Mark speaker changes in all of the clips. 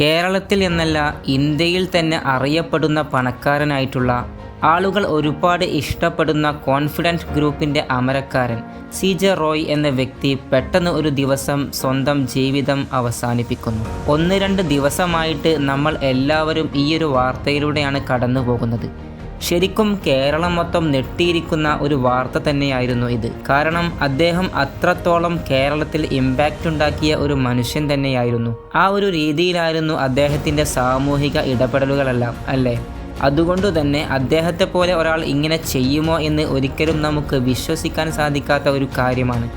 Speaker 1: കേരളത്തിൽ എന്നല്ല ഇന്ത്യയിൽ തന്നെ അറിയപ്പെടുന്ന പണക്കാരനായിട്ടുള്ള ആളുകൾ ഒരുപാട് ഇഷ്ടപ്പെടുന്ന കോൺഫിഡൻസ് ഗ്രൂപ്പിന്റെ അമരക്കാരൻ സി ജെ റോയ് എന്ന വ്യക്തി പെട്ടെന്ന് ഒരു ദിവസം സ്വന്തം ജീവിതം അവസാനിപ്പിക്കുന്നു. ഒന്ന് രണ്ട് ദിവസമായിട്ട് നമ്മൾ എല്ലാവരും ഈയൊരു വാർത്തയിലൂടെയാണ് കടന്നു പോകുന്നത് ശരിക്കും കേരളം മൊത്തം നെട്ടിയിരിക്കുന്ന ഒരു വാർത്ത തന്നെയായിരുന്നു ഇത്. കാരണം അദ്ദേഹം അത്രത്തോളം കേരളത്തിൽ ഇമ്പാക്റ്റ് ഉണ്ടാക്കിയ ഒരു മനുഷ്യൻ തന്നെയായിരുന്നു. ആ ഒരു രീതിയിലായിരുന്നു അദ്ദേഹത്തിന്റെ സാമൂഹിക ഇടപെടലുകളെല്ലാം അല്ലേ? അതുകൊണ്ട് തന്നെ അദ്ദേഹത്തെ പോലെ ഒരാൾ ഇങ്ങനെ ചെയ്യുമോ എന്ന് ഒരിക്കലും നമുക്ക് വിശ്വസിക്കാൻ സാധിക്കാത്ത ഒരു കാര്യമാണ്.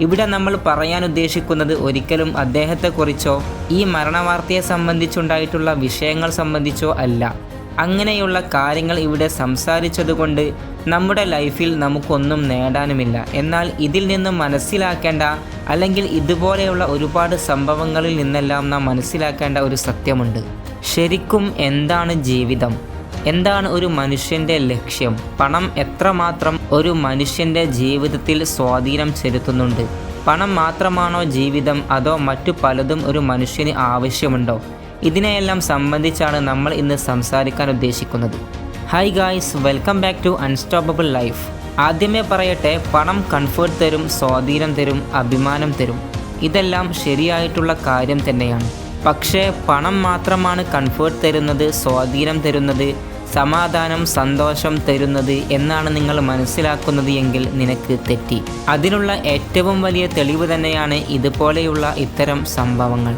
Speaker 1: ഇവിടെ നമ്മൾ പറയാൻ ഉദ്ദേശിക്കുന്നത് ഒരിക്കലും അദ്ദേഹത്തെക്കുറിച്ചോ ഈ മരണവാർത്തയെ സംബന്ധിച്ചുണ്ടായിട്ടുള്ള വിഷയങ്ങൾ സംബന്ധിച്ചോ അല്ല. അങ്ങനെയുള്ള കാര്യങ്ങൾ ഇവിടെ സംസാരിച്ചതുകൊണ്ട് നമ്മുടെ ലൈഫിൽ നമുക്കൊന്നും നേടാനുമില്ല. എന്നാൽ ഇതിൽ നിന്നും മനസ്സിലാക്കേണ്ട അല്ലെങ്കിൽ ഇതുപോലെയുള്ള ഒരുപാട് സംഭവങ്ങളിൽ നിന്നെല്ലാം നാം മനസ്സിലാക്കേണ്ട ഒരു സത്യമുണ്ട്. ശരിക്കും എന്താണ് ജീവിതം? എന്താണ് ഒരു മനുഷ്യന്റെ ലക്ഷ്യം? പണം എത്രമാത്രം ഒരു മനുഷ്യന്റെ ജീവിതത്തിൽ സ്വാധീനം ചെലുത്തുന്നുണ്ട്? പണം മാത്രമാണോ ജീവിതം? അതോ മറ്റു പലതും ഒരു മനുഷ്യന് ആവശ്യമുണ്ടോ? ഇതിനെയെല്ലാം സംബന്ധിച്ചാണ് നമ്മൾ ഇന്ന് സംസാരിക്കാൻ ഉദ്ദേശിക്കുന്നത്. Hi guys welcome back to unstoppable life ആദ്യമേ പറയട്ടെ പണം കംഫേർട്ട് തരും സ്വാധീനം തരും അഭിമാനം തരും. ഇതെല്ലാം ശരിയായിട്ടുള്ള കാര്യം തന്നെയാണ്. പക്ഷേ പണം മാത്രമാണ് കംഫേർട്ട് തരുന്നത് സ്വാധീനം തരുന്നത് സമാധാനം സന്തോഷം തരുന്നത് എന്നാണ് നിങ്ങൾ മനസ്സിലാക്കുന്നത് എങ്കിൽ നിനക്ക് തെറ്റി. അതിനുള്ള ഏറ്റവും വലിയ തെളിവ് തന്നെയാണ് ഇതുപോലെയുള്ള ഇത്തരം സംഭവങ്ങൾ.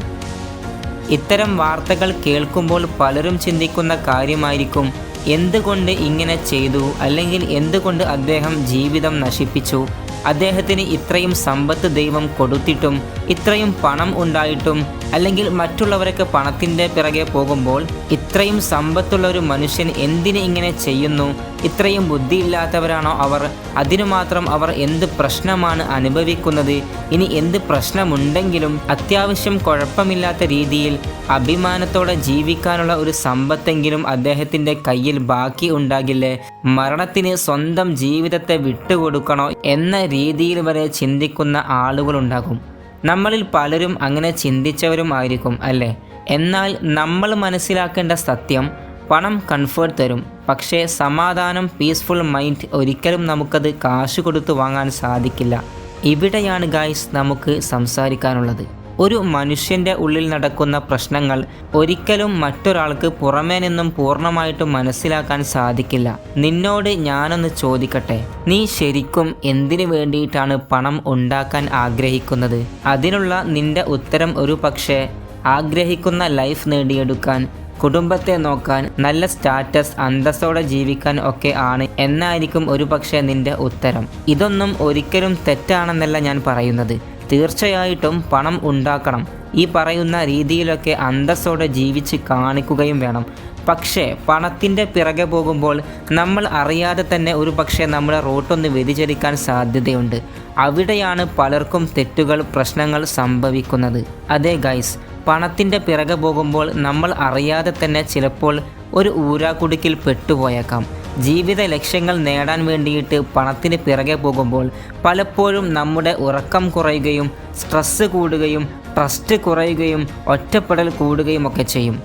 Speaker 1: ഇത്തരം വാർത്തകൾ കേൾക്കുമ്പോൾ പലരും ചിന്തിക്കുന്ന കാര്യമായിരിക്കും എന്തുകൊണ്ട് ഇങ്ങനെ ചെയ്തു അല്ലെങ്കിൽ എന്തുകൊണ്ട് അദ്ദേഹം ജീവിതം നശിപ്പിച്ചു? അദ്ദേഹത്തിന് ഇത്രയും സമ്പത്ത് ദൈവം കൊടുത്തിട്ടും ഇത്രയും പണം ഉണ്ടായിട്ടും അല്ലെങ്കിൽ മറ്റുള്ളവരൊക്കെ പണത്തിന്റെ പിറകെ പോകുമ്പോൾ ഇത്രയും സമ്പത്തുള്ള ഒരു മനുഷ്യൻ എന്തിനെ ഇങ്ങനെ ചെയ്യുന്നു? ഇത്രയും ബുദ്ധിയില്ലാത്തവരാണോ അവർ? അതിനു മാത്രം അവർ എന്ത് പ്രശ്നമാണ് അനുഭവിക്കുന്നത്? ഇനി എന്ത് പ്രശ്നമുണ്ടെങ്കിലും അത്യാവശ്യം കുഴപ്പമില്ലാത്ത രീതിയിൽ അഭിമാനത്തോടെ ജീവിക്കാനുള്ള ഒരു സമ്പത്തെങ്കിലും അദ്ദേഹത്തിന്റെ കയ്യിൽ ബാക്കി ഉണ്ടാകില്ലേ? മരണത്തിന് സ്വന്തം ജീവിതത്തെ വിട്ടുകൊടുക്കണോ എന്ന രീതിയിൽ വരെ ചിന്തിക്കുന്ന ആളുകളുണ്ടാകും. നമ്മളിൽ പലരും അങ്ങനെ ചിന്തിച്ചവരും ആയിരിക്കും അല്ലേ? എന്നാൽ നമ്മൾ മനസ്സിലാക്കേണ്ട സത്യം പണം കംഫേർട്ട് തരും. പക്ഷേ സമാധാനം പീസ്ഫുൾ മൈൻഡ് ഒരിക്കലും നമുക്കത് കാശ് കൊടുത്ത് വാങ്ങാൻ സാധിക്കില്ല. ഇവിടെയാണ് ഗായ്സ് നമുക്ക് സംസാരിക്കാനുള്ളത്. ഒരു മനുഷ്യന്റെ ഉള്ളിൽ നടക്കുന്ന പ്രശ്നങ്ങൾ ഒരിക്കലും മറ്റൊരാൾക്ക് പുറമേ നിന്നും പൂർണമായിട്ടും മനസ്സിലാക്കാൻ സാധിക്കില്ല. നിന്നോട് ഞാനൊന്ന് ചോദിക്കട്ടെ? നീ ശരിക്കും എന്തിനു വേണ്ടിയിട്ടാണ് പണം ഉണ്ടാക്കാൻ ആഗ്രഹിക്കുന്നത്? അതിനുള്ള നിന്റെ ഉത്തരം ഒരു പക്ഷേ ആഗ്രഹിക്കുന്ന ലൈഫ് നേടിയെടുക്കാൻ കുടുംബത്തെ നോക്കാൻ നല്ല സ്റ്റാറ്റസ് അന്തസ്സോടെ ജീവിക്കാൻ ഒക്കെ ആണ് എന്നായിരിക്കും ഒരു പക്ഷേ നിന്റെ ഉത്തരം. ഇതൊന്നും ഒരിക്കലും തെറ്റാണെന്നല്ല ഞാൻ പറയുന്നത്. തീർച്ചയായിട്ടും പണം ഉണ്ടാക്കണം. ഈ പറയുന്ന രീതിയിലൊക്കെ അന്തസ്സോടെ ജീവിച്ച് കാണിക്കുകയും വേണം. പക്ഷേ പണത്തിന്റെ പിറകെ പോകുമ്പോൾ നമ്മൾ അറിയാതെ തന്നെ ഒരു പക്ഷേ നമ്മുടെ റോട്ടൊന്ന് വ്യതിചലിക്കാൻ സാധ്യതയുണ്ട്. അവിടെയാണ് പലർക്കും തെറ്റുകൾ പ്രശ്നങ്ങൾ സംഭവിക്കുന്നത്. അതെ ഗൈസ് പണത്തിന്റെ പിറകെ പോകുമ്പോൾ നമ്മൾ അറിയാതെ തന്നെ ചിലപ്പോൾ ഒരു ഊരാക്കുടുക്കിൽ പെട്ടുപോയേക്കാം. ജീവിത ലക്ഷ്യങ്ങൾ നേടാൻ വേണ്ടിയിട്ട് പണത്തിന് പിറകെ പോകുമ്പോൾ പലപ്പോഴും നമ്മുടെ ഉറക്കം കുറയുകയും സ്ട്രെസ്സ് കൂടുകയും ട്രസ്റ്റ് കുറയുകയും ഒറ്റപ്പെടൽ കൂടുകയും ഒക്കെ ചെയ്യും.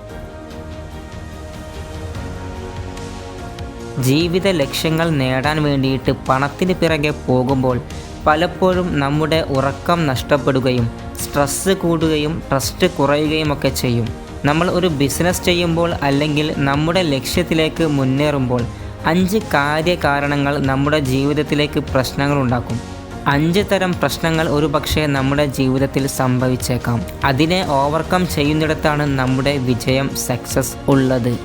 Speaker 1: ജീവിത ലക്ഷ്യങ്ങൾ നേടാൻ വേണ്ടിയിട്ട് പണത്തിന് പിറകെ പോകുമ്പോൾ പലപ്പോഴും നമ്മുടെ ഉറക്കം നഷ്ടപ്പെടുകയും സ്ട്രെസ്സ് കൂടുകയും ട്രസ്റ്റ് കുറയുകയും ഒക്കെ ചെയ്യും. നമ്മൾ ഒരു ബിസിനസ് ചെയ്യുമ്പോൾ അല്ലെങ്കിൽ നമ്മുടെ ലക്ഷ്യത്തിലേക്ക് മുന്നേറുമ്പോൾ അഞ്ച് കാര്യകാരണങ്ങൾ നമ്മുടെ ജീവിതത്തിലേക്ക് പ്രശ്നങ്ങൾ ഉണ്ടാക്കും. അഞ്ച് തരം പ്രശ്നങ്ങൾ ഒരു പക്ഷേ നമ്മുടെ ജീവിതത്തിൽ സംഭവിച്ചേക്കാം. അതിനെ ഓവർകം ചെയ്യുന്നിടത്താണ് നമ്മുടെ വിജയം സക്സസ് ഉള്ളത്.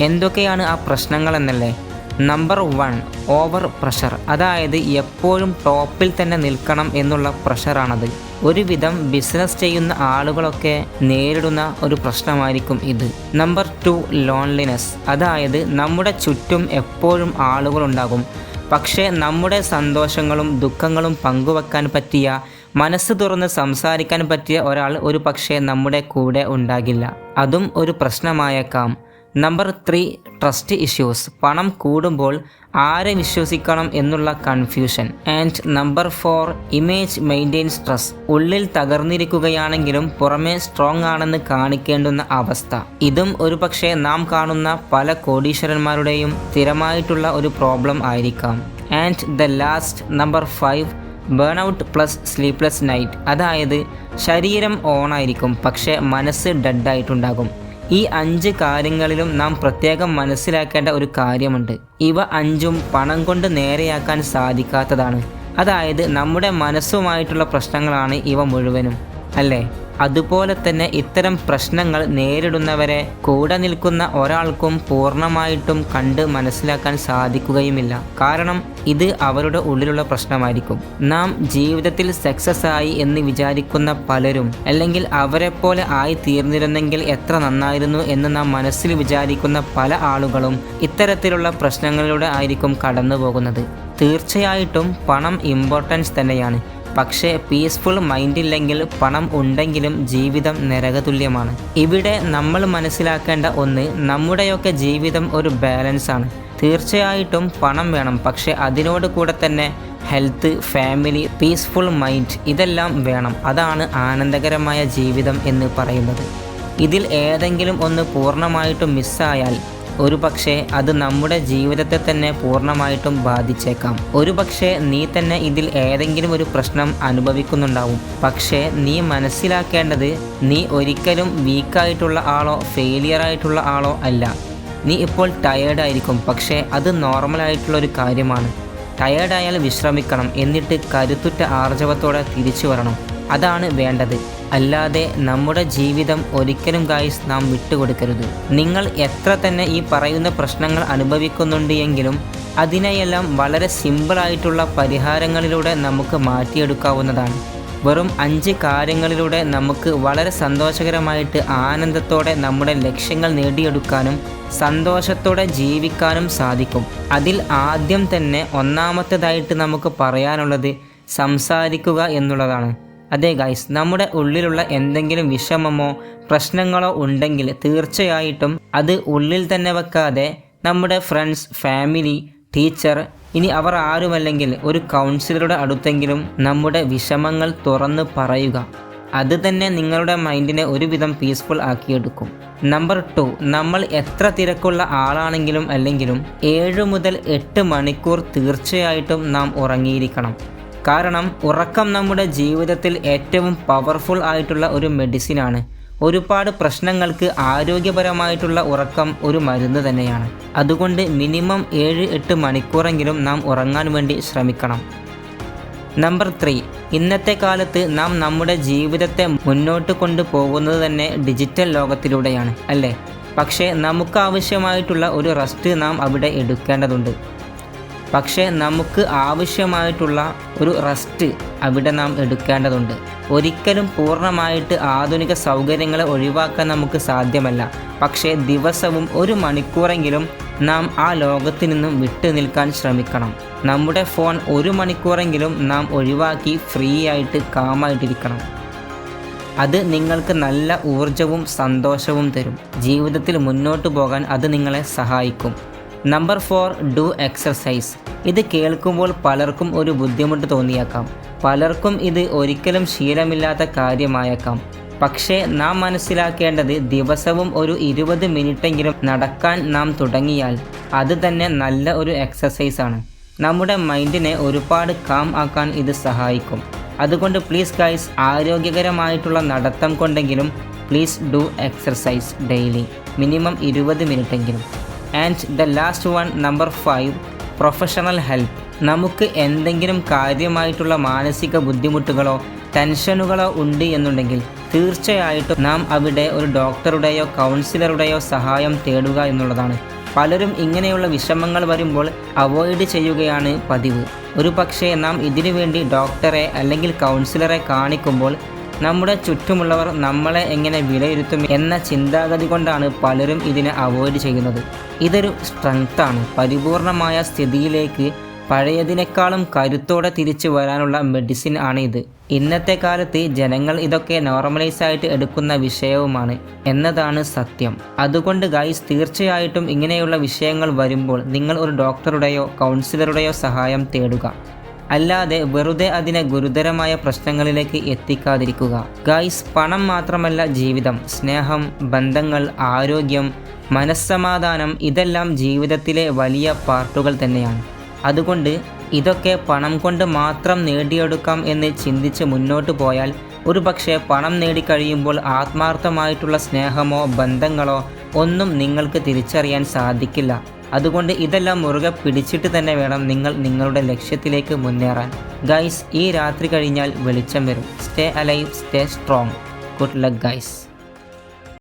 Speaker 1: എന്തൊക്കെയാണ് ആ പ്രശ്നങ്ങൾ എന്നല്ലേ? നമ്പർ വൺ ഓവർ പ്രഷർ അതായത് എപ്പോഴും ടോപ്പിൽ തന്നെ നിൽക്കണം എന്നുള്ള പ്രഷറാണത് ഒരുവിധം ബിസിനസ് ചെയ്യുന്ന ആളുകളൊക്കെ നേരിടുന്ന ഒരു പ്രശ്നമായിരിക്കും ഇത്. നമ്പർ ടു ലോൺലിനെസ് അതായത് നമ്മുടെ ചുറ്റും എപ്പോഴും ആളുകളുണ്ടാകും. പക്ഷേ നമ്മുടെ സന്തോഷങ്ങളും ദുഃഖങ്ങളും പങ്കുവെക്കാൻ പറ്റിയ മനസ്സ് തുറന്ന് സംസാരിക്കാൻ പറ്റിയ ഒരാൾ ഒരു പക്ഷേ നമ്മുടെ കൂടെ ഉണ്ടാകില്ല. അതും ഒരു പ്രശ്നമായേക്കാം. നമ്പർ ത്രീ ട്രസ്റ്റ് ഇഷ്യൂസ് പണം കൂടുമ്പോൾ ആരെ വിശ്വസിക്കണം എന്നുള്ള confusion and number four image maintain stress ഉള്ളിൽ തകർന്നിരിക്കുകയാണെങ്കിലും പുറമെ സ്ട്രോങ് ആണെന്ന് കാണിക്കേണ്ടുന്ന അവസ്ഥ. ഇതും ഒരുപക്ഷെ നാം കാണുന്ന പല കോടീശ്വരന്മാരുടെയും സ്ഥിരമായിട്ടുള്ള ഒരു പ്രോബ്ലം ആയിരിക്കാം. And the last number five burn out plus sleepless night അതായത് ശരീരം ഓണായിരിക്കും പക്ഷേ മനസ്സ് ഡെഡായിട്ടുണ്ടാകും ഈ അഞ്ച് കാര്യങ്ങളിലും നാം പ്രത്യേകം മനസ്സിലാക്കേണ്ട ഒരു കാര്യമുണ്ട്. ഇവ അഞ്ചും പണം കൊണ്ട് നേരെയാക്കാൻ സാധിക്കാത്തതാണ്. അതായത് നമ്മുടെ മനസ്സുമായിട്ടുള്ള പ്രശ്നങ്ങളാണ് ഇവ മുഴുവനും. അല്ലേ? അതുപോലെ തന്നെ ഇത്തരം പ്രശ്നങ്ങൾ നേരിടുന്നവരെ കൂടെ നിൽക്കുന്ന ഒരാൾക്കും പൂർണമായിട്ടും കണ്ട് മനസ്സിലാക്കാൻ സാധിക്കുകയുമില്ല. കാരണം ഇത് അവരുടെ ഉള്ളിലുള്ള പ്രശ്നമായിരിക്കും. നാം ജീവിതത്തിൽ സക്സസ് ആയി എന്ന് വിചാരിക്കുന്ന പലരും അല്ലെങ്കിൽ അവരെ പോലെ ആയി തീർന്നിരുന്നെങ്കിൽ എത്ര നന്നായിരുന്നു എന്ന് നാം മനസ്സിൽ വിചാരിക്കുന്ന പല ആളുകളും ഇത്തരത്തിലുള്ള പ്രശ്നങ്ങളിലൂടെ ആയിരിക്കും കടന്നു പോകുന്നത് തീർച്ചയായിട്ടും പണം ഇമ്പോർട്ടൻസ് തന്നെയാണ്. പക്ഷേ പീസ്ഫുൾ മൈൻഡില്ലെങ്കിൽ പണം ഉണ്ടെങ്കിലും ജീവിതം നരകതുല്യമാണ്. ഇവിടെ നമ്മൾ മനസ്സിലാക്കേണ്ട ഒന്ന് നമ്മുടെയൊക്കെ ജീവിതം ഒരു ബാലൻസ് ആണ്. തീർച്ചയായിട്ടും പണം വേണം പക്ഷേ അതിനോട് കൂടെ തന്നെ ഹെൽത്ത് ഫാമിലി പീസ്ഫുൾ മൈൻഡ് ഇതെല്ലാം വേണം. അതാണ് ആനന്ദകരമായ ജീവിതം എന്ന് പറയുന്നത്. ഇതിൽ ഏതെങ്കിലും ഒന്ന് പൂർണമായിട്ടും മിസ്സായാൽ ഒരു പക്ഷേ അത് നമ്മുടെ ജീവിതത്തെ തന്നെ പൂർണമായിട്ടും ബാധിച്ചേക്കാം. ഒരു പക്ഷേ നീ തന്നെ ഇതിൽ ഏതെങ്കിലും ഒരു പ്രശ്നം അനുഭവിക്കുന്നുണ്ടാവും. പക്ഷേ നീ മനസ്സിലാക്കേണ്ടത് നീ ഒരിക്കലും വീക്കായിട്ടുള്ള ആളോ ഫെയിലിയർ ആയിട്ടുള്ള ആളോ അല്ല. നീ ഇപ്പോൾ ടയേർഡായിരിക്കും പക്ഷേ അത് നോർമലായിട്ടുള്ളൊരു കാര്യമാണ്. ടയേർഡായാൽ വിശ്രമിക്കണം. എന്നിട്ട് കരുത്തുറ്റ ആർജവത്തോടെ തിരിച്ചു വരണം. അതാണ് വേണ്ടത്. അല്ലാതെ നമ്മുടെ ജീവിതം ഒരിക്കലും ഗായ്സ് നാം വിട്ടുകൊടുക്കരുത്. നിങ്ങൾ എത്ര തന്നെ ഈ പറയുന്ന പ്രശ്നങ്ങൾ അനുഭവിക്കുന്നുണ്ട് എങ്കിലും അതിനെയെല്ലാം വളരെ സിമ്പിളായിട്ടുള്ള പരിഹാരങ്ങളിലൂടെ നമുക്ക് മാറ്റിയെടുക്കാവുന്നതാണ്. വെറും അഞ്ച് കാര്യങ്ങളിലൂടെ നമുക്ക് വളരെ സന്തോഷകരമായിട്ട് ആനന്ദത്തോടെ നമ്മുടെ ലക്ഷ്യങ്ങൾ നേടിയെടുക്കാനും സന്തോഷത്തോടെ ജീവിക്കാനും സാധിക്കും. അതിൽ ആദ്യം തന്നെ ഒന്നാമത്തേതായിട്ട് നമുക്ക് പറയാനുള്ളത് സംസാരിക്കുക എന്നുള്ളതാണ്. അതെ ഗൈസ് നമ്മുടെ ഉള്ളിലുള്ള എന്തെങ്കിലും വിഷമമോ പ്രശ്നങ്ങളോ ഉണ്ടെങ്കിൽ തീർച്ചയായിട്ടും അത് ഉള്ളിൽ തന്നെ വെക്കാതെ നമ്മുടെ ഫ്രണ്ട്സ് ഫാമിലി ടീച്ചർ ഇനി അവർ ആരുമല്ലെങ്കിൽ ഒരു കൗൺസിലറുടെ അടുത്തെങ്കിലും നമ്മുടെ വിഷമങ്ങൾ തുറന്ന് പറയുക. അത് തന്നെ നിങ്ങളുടെ മൈൻഡിനെ ഒരുവിധം പീസ്ഫുൾ ആക്കിയെടുക്കും. നമ്പർ ടു നമ്മൾ എത്ര തിരക്കുള്ള ആളാണെങ്കിലും അല്ലെങ്കിലും ഏഴ് മുതൽ എട്ട് മണിക്കൂർ തീർച്ചയായിട്ടും നാം ഉറങ്ങിയിരിക്കണം. കാരണം ഉറക്കം നമ്മുടെ ജീവിതത്തിൽ ഏറ്റവും പവർഫുൾ ആയിട്ടുള്ള ഒരു മെഡിസിനാണ് ഒരുപാട് പ്രശ്നങ്ങൾക്ക് ആരോഗ്യപരമായിട്ടുള്ള ഉറക്കം ഒരു മരുന്ന് തന്നെയാണ്. അതുകൊണ്ട് മിനിമം ഏഴ് എട്ട് മണിക്കൂറെങ്കിലും നാം ഉറങ്ങാൻ വേണ്ടി ശ്രമിക്കണം. നമ്പർ ത്രീ ഇന്നത്തെ കാലത്ത് നാം നമ്മുടെ ജീവിതത്തെ മുന്നോട്ട് കൊണ്ടുപോകുന്നത് തന്നെ ഡിജിറ്റൽ ലോകത്തിലൂടെയാണ് അല്ലേ? പക്ഷേ നമുക്ക് ആവശ്യമായിട്ടുള്ള ഒരു റെസ്റ്റ് നാം അവിടെ എടുക്കേണ്ടതുണ്ട്. പക്ഷേ നമുക്ക് ആവശ്യമായിട്ടുള്ള ഒരു റെസ്റ്റ് അവിടെ നാം എടുക്കേണ്ടതുണ്ട്. ഒരിക്കലും പൂർണമായിട്ട് ആധുനിക സൗകര്യങ്ങളെ ഒഴിവാക്കാൻ നമുക്ക് സാധ്യമല്ല. പക്ഷേ ദിവസവും ഒരു മണിക്കൂറെങ്കിലും നാം ആ ലോകത്തിൽ നിന്നും വിട്ടു നിൽക്കാൻ ശ്രമിക്കണം. നമ്മുടെ ഫോൺ ഒരു മണിക്കൂറെങ്കിലും നാം ഒഴിവാക്കി ഫ്രീ ആയിട്ട് കാമായിട്ടിരിക്കണം അത് നിങ്ങൾക്ക് നല്ല ഊർജവും സന്തോഷവും തരും. ജീവിതത്തിൽ മുന്നോട്ട് പോകാൻ അത് നിങ്ങളെ സഹായിക്കും. നമ്പർ ഫോർ ഡു എക്സർസൈസ് ഇത് കേൾക്കുമ്പോൾ പലർക്കും ഒരു ബുദ്ധിമുട്ട് തോന്നിയേക്കാം. പലർക്കും ഇത് ഒരിക്കലും ശീലമില്ലാത്ത കാര്യമായേക്കാം. പക്ഷേ നാം മനസ്സിലാക്കേണ്ടത് ദിവസവും ഒരു ഇരുപത് മിനിറ്റെങ്കിലും നടക്കാൻ നാം തുടങ്ങിയാൽ അത് തന്നെ നല്ല ഒരു എക്സസൈസാണ് നമ്മുടെ മൈൻഡിനെ ഒരുപാട് കാം ആക്കാൻ ഇത് സഹായിക്കും. അതുകൊണ്ട് പ്ലീസ് ഗൈസ് ആരോഗ്യകരമായിട്ടുള്ള നടത്തം കൊണ്ടെങ്കിലും please do exercise daily minimum ഇരുപത് മിനിറ്റെങ്കിലും. And the last one number five professional help നമുക്ക് എന്തെങ്കിലും കാര്യമായിട്ടുള്ള മാനസിക ബുദ്ധിമുട്ടുകളോ ടെൻഷനുകളോ ഉണ്ട് എന്നുണ്ടെങ്കിൽ തീർച്ചയായിട്ടും നാം അവിടെ ഒരു ഡോക്ടറുടെയോ കൗൺസിലറുടെയോ സഹായം തേടുക എന്നുള്ളതാണ്. പലരും ഇങ്ങനെയുള്ള വിഷമങ്ങൾ വരുമ്പോൾ അവോയ്ഡ് ചെയ്യുകയാണ് പതിവ്. ഒരു പക്ഷേ നാം ഇതിനു വേണ്ടി ഡോക്ടറെ അല്ലെങ്കിൽ കൗൺസിലറെ കാണിക്കുമ്പോൾ നമ്മുടെ ചുറ്റുമുള്ളവർ നമ്മളെ എങ്ങനെ വിലയിരുത്തും എന്ന ചിന്താഗതി കൊണ്ടാണ് പലരും ഇതിനെ അവോയ്ഡ് ചെയ്യുന്നത്. ഇതൊരു സ്ട്രെങ്ത്താണ് പരിപൂർണമായ സ്ഥിതിയിലേക്ക് പഴയതിനേക്കാളും കരുത്തോടെ തിരിച്ചു വരാനുള്ള മെഡിസിൻ ആണ് ഇത്. ഇന്നത്തെ കാലത്ത് ജനങ്ങൾ ഇതൊക്കെ നോർമലൈസ് ആയിട്ട് എടുക്കുന്ന വിഷയവുമാണ് എന്നതാണ് സത്യം. അതുകൊണ്ട് ഗൈസ് തീർച്ചയായിട്ടും ഇങ്ങനെയുള്ള വിഷയങ്ങൾ വരുമ്പോൾ നിങ്ങൾ ഒരു ഡോക്ടറുടെയോ കൗൺസിലറുടെയോ സഹായം തേടുക. അല്ലാതെ വെറുതെ അതിനെ ഗുരുതരമായ പ്രശ്നങ്ങളിലേക്ക് എത്തിക്കാതിരിക്കുക. ഗൈസ് പണം മാത്രമല്ല ജീവിതം. സ്നേഹം ബന്ധങ്ങൾ ആരോഗ്യം മനസ്സമാധാനം ഇതെല്ലാം ജീവിതത്തിലെ വലിയ പാർട്ടുകൾ തന്നെയാണ്. അതുകൊണ്ട് ഇതൊക്കെ പണം കൊണ്ട് മാത്രം നേടിയെടുക്കാം എന്ന് ചിന്തിച്ച് മുന്നോട്ട് പോയാൽ ഒരു പക്ഷേ പണം നേടിക്കഴിയുമ്പോൾ ആത്മാർത്ഥമായിട്ടുള്ള സ്നേഹമോ ബന്ധങ്ങളോ ഒന്നും നിങ്ങൾക്ക് തിരിച്ചറിയാൻ സാധിക്കില്ല. അതുകൊണ്ട് ഇതെല്ലാം മുറുകെ പിടിച്ചിട്ട് തന്നെ വേണം നിങ്ങൾ നിങ്ങളുടെ ലക്ഷ്യത്തിലേക്ക് മുന്നേറാൻ. ഗൈസ് ഈ രാത്രി കഴിഞ്ഞാൽ വെളിച്ചം വരും. Stay alive stay strong good luck guys